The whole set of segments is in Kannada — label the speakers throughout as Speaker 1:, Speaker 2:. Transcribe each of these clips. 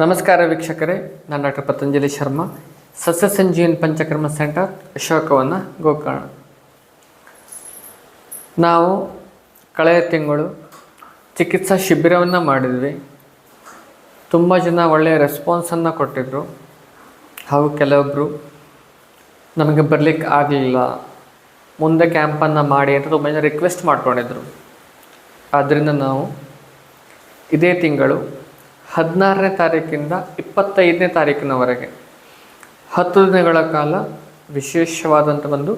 Speaker 1: ನಮಸ್ಕಾರ ವೀಕ್ಷಕರೇ, ನಾನು ಡಾಕ್ಟರ್ ಪತಂಜಲಿ ಶರ್ಮಾ ಸಸ್ಯ ಸಂಜೀವನ್ ಪಂಚಕರ್ಮ ಸೆಂಟರ್ ಅಶೋಕವನ ಗೋಕರ್ಣ. ನಾವು ಕಳೆದ ತಿಂಗಳು ಚಿಕಿತ್ಸಾ ಶಿಬಿರವನ್ನು ಮಾಡಿದ್ವಿ. ತುಂಬ ಜನ ಒಳ್ಳೆಯ ರೆಸ್ಪಾನ್ಸನ್ನು ಕೊಟ್ಟಿದ್ದರು ಹಾಗೂ ಕೆಲವೊಬ್ಬರು ನಮಗೆ ಬರಲಿಕ್ಕೆ ಆಗಲಿಲ್ಲ. ಮುಂದೆ ಕ್ಯಾಂಪನ್ನು ಮಾಡಿ ಅಂತ ತುಂಬ ಜನ ರಿಕ್ವೆಸ್ಟ್ ಮಾಡ್ಕೊಂಡಿದ್ರು. ಆದ್ದರಿಂದ ನಾವು ಇದೇ ತಿಂಗಳು ಹದಿನಾರನೇ ತಾರೀಕಿಂದ ಇಪ್ಪತ್ತೈದನೇ ತಾರೀಕಿನವರೆಗೆ. ಹತ್ತು ದಿನಗಳ ಕಾಲ ವಿಶೇಷವಾದಂಥ ಒಂದು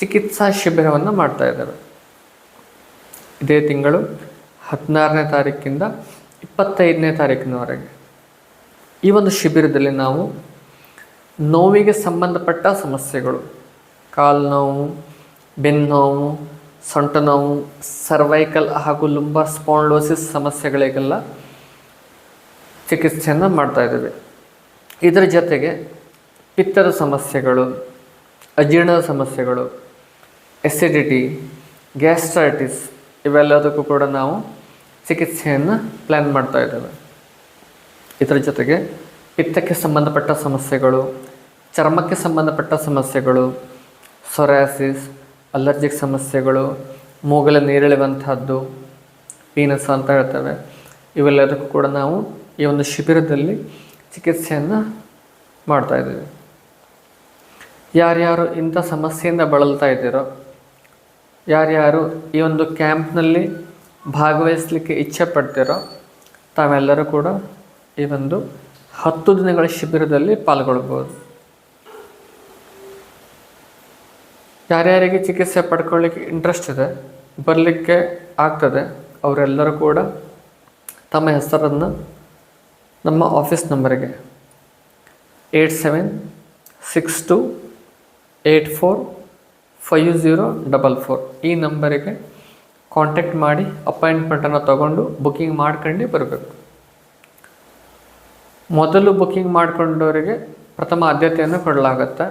Speaker 1: ಚಿಕಿತ್ಸಾ ಶಿಬಿರವನ್ನು ಮಾಡ್ತಾ ಇದ್ದಾರೆ. ಇದೇ ತಿಂಗಳು ಹದಿನಾರನೇ ತಾರೀಕಿಂದ ಇಪ್ಪತ್ತೈದನೇ ತಾರೀಕಿನವರೆಗೆ. ಈ ಒಂದು ಶಿಬಿರದಲ್ಲಿ ನಾವು ನೋವಿಗೆ ಸಂಬಂಧಪಟ್ಟ ಸಮಸ್ಯೆಗಳು, ಕಾಲು ನೋವು ಬೆನ್ನು ನೋವು, ಸೊಂಟ ನೋವು ಸರ್ವೈಕಲ್ ಹಾಗೂ ಲುಂಬರ್ ಸ್ಪಾಂಡೋಸಿಸ್ ಸಮಸ್ಯೆಗಳಿಗೆಲ್ಲ ಚಿಕಿತ್ಸೆಯನ್ನು ಮಾಡ್ತಾ ಇದ್ದೇವೆ. ಇದರ ಜೊತೆಗೆ ಪಿತ್ತದ ಸಮಸ್ಯೆಗಳು, ಅಜೀರ್ಣದ ಸಮಸ್ಯೆಗಳು ಎಸಿಡಿಟಿ ಗ್ಯಾಸ್ಟ್ರೈಟಿಸ್ ಇವೆಲ್ಲದಕ್ಕೂ ಕೂಡ ನಾವು ಚಿಕಿತ್ಸೆಯನ್ನು ಪ್ಲ್ಯಾನ್ ಮಾಡ್ತಾ ಇದ್ದೇವೆ. ಇದರ ಜೊತೆಗೆ ಪಿತ್ತಕ್ಕೆ ಸಂಬಂಧಪಟ್ಟ ಸಮಸ್ಯೆಗಳು, ಚರ್ಮಕ್ಕೆ ಸಂಬಂಧಪಟ್ಟ ಸಮಸ್ಯೆಗಳು ಸೊರಾಸಿಸ್ ಅಲರ್ಜಿಕ್ ಸಮಸ್ಯೆಗಳು ಮೂಗಲ ನೀರಿಳಿವಂಥದ್ದು ಪೀನಸ್ ಅಂತ ಹೇಳ್ತೇವೆ. ಇವೆಲ್ಲದಕ್ಕೂ ಕೂಡ ನಾವು ಈ ಒಂದು ಶಿಬಿರದಲ್ಲಿ ಚಿಕಿತ್ಸೆಯನ್ನು ಮಾಡ್ತಾ ಇದ್ದೀವಿ. ಯಾರ್ಯಾರು ಇಂಥ ಸಮಸ್ಯೆಯಿಂದ ಬಳಲ್ತಾ ಇದ್ದೀರೋ, ಯಾರ್ಯಾರು ಈ ಒಂದು ಕ್ಯಾಂಪ್ನಲ್ಲಿ ಭಾಗವಹಿಸಲಿಕ್ಕೆ ಇಚ್ಛೆ ಪಡ್ತೀರೋ, ತಾವೆಲ್ಲರೂ ಕೂಡ ಈ ಒಂದು ಹತ್ತು ದಿನಗಳ ಶಿಬಿರದಲ್ಲಿ ಪಾಲ್ಗೊಳ್ಬೋದು. ಯಾರ್ಯಾರಿಗೆ ಚಿಕಿತ್ಸೆ ಪಡ್ಕೊಳ್ಳಿಕ್ಕೆ ಇಂಟ್ರೆಸ್ಟ್ ಇದೆ, ಬರಲಿಕ್ಕೆ ಆಗ್ತದೆ, ಅವರೆಲ್ಲರೂ ಕೂಡ ತಮ್ಮ ಹೆಸರನ್ನು ನಮ್ಮ ಆಫೀಸ್ ನಂಬರ್ಗೆ eight seven six two eight four five zero double four ಈ ನಂಬರಿಗೆ ಕಾಂಟ್ಯಾಕ್ಟ್ ಮಾಡಿ ಅಪಾಯಿಂಟ್ಮೆಂಟನ್ನು ತಗೊಂಡು ಬುಕ್ಕಿಂಗ್ ಮಾಡ್ಕೊಂಡು ಬರಬೇಕು. ಮೊದಲು ಬುಕ್ಕಿಂಗ್ ಮಾಡಿಕೊಂಡವರಿಗೆ ಪ್ರಥಮ ಆದ್ಯತೆಯನ್ನು ಕೊಡಲಾಗುತ್ತೆ.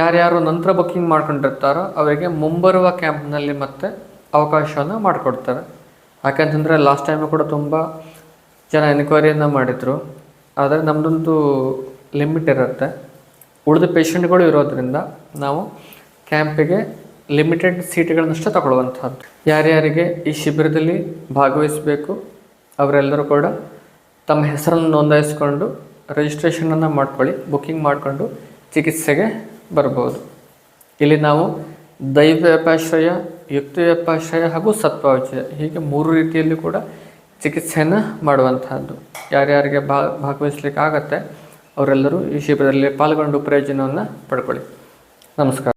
Speaker 1: ಯಾರ್ಯಾರು ನಂತರ ಬುಕ್ಕಿಂಗ್ ಮಾಡ್ಕೊಂಡಿರ್ತಾರೋ ಅವರಿಗೆ ಮುಂಬರುವ ಕ್ಯಾಂಪ್ನಲ್ಲಿ ಮತ್ತೆ ಅವಕಾಶವನ್ನು ಮಾಡಿಕೊಡ್ತಾರೆ. ಯಾಕೆಂತಂದರೆ ಲಾಸ್ಟ್ ಟೈಮು ಕೂಡ ತುಂಬ ಜನ ಎನ್ಕ್ವೈರಿಯನ್ನು ಮಾಡಿದರು. ಆದರೆ ನಮ್ಮದೊಂದು ಲಿಮಿಟ್ ಇರುತ್ತೆ. ಉಳಿದ ಪೇಷಂಟ್ಗಳು ಇರೋದ್ರಿಂದ ನಾವು ಕ್ಯಾಂಪಿಗೆ ಲಿಮಿಟೆಡ್ ಸೀಟ್ಗಳನ್ನಷ್ಟೇ ತಗೊಳ್ಳುವಂಥದ್ದು ಯಾರ್ಯಾರಿಗೆ ಈ ಶಿಬಿರದಲ್ಲಿ ಭಾಗವಹಿಸಬೇಕು, ಅವರೆಲ್ಲರೂ ಕೂಡ ತಮ್ಮ ಹೆಸರನ್ನು ನೋಂದಾಯಿಸಿಕೊಂಡು ರಿಜಿಸ್ಟ್ರೇಷನನ್ನು ಮಾಡ್ಕೊಳ್ಳಿ ಬುಕ್ಕಿಂಗ್ ಮಾಡಿಕೊಂಡು ಚಿಕಿತ್ಸೆಗೆ ಬರ್ಬೋದು. ಇಲ್ಲಿ ನಾವು ದೈವ ವ್ಯಾಪಾಶ್ರಯ, ಯುಕ್ತ ವ್ಯಾಪಾಶ್ರಯ ಹಾಗೂ ಸತ್ವಾಚಯ ಹೀಗೆ ಮೂರು ರೀತಿಯಲ್ಲಿ ಕೂಡ ಚಿಕಿತ್ಸೆಯನ್ನು ಮಾಡುವಂತಹದ್ದು. ಯಾರ್ಯಾರಿಗೆ ಭಾ ಭಾಗವಹಿಸ್ಲಿಕ್ಕೆ ಆಗತ್ತೆ ಅವರೆಲ್ಲರೂ ಈ ಶಿಬಿರದಲ್ಲಿ ಪಾಲ್ಗೊಂಡು ಪ್ರಯೋಜನವನ್ನು ಪಡ್ಕೊಳ್ಳಿ. ನಮಸ್ಕಾರ.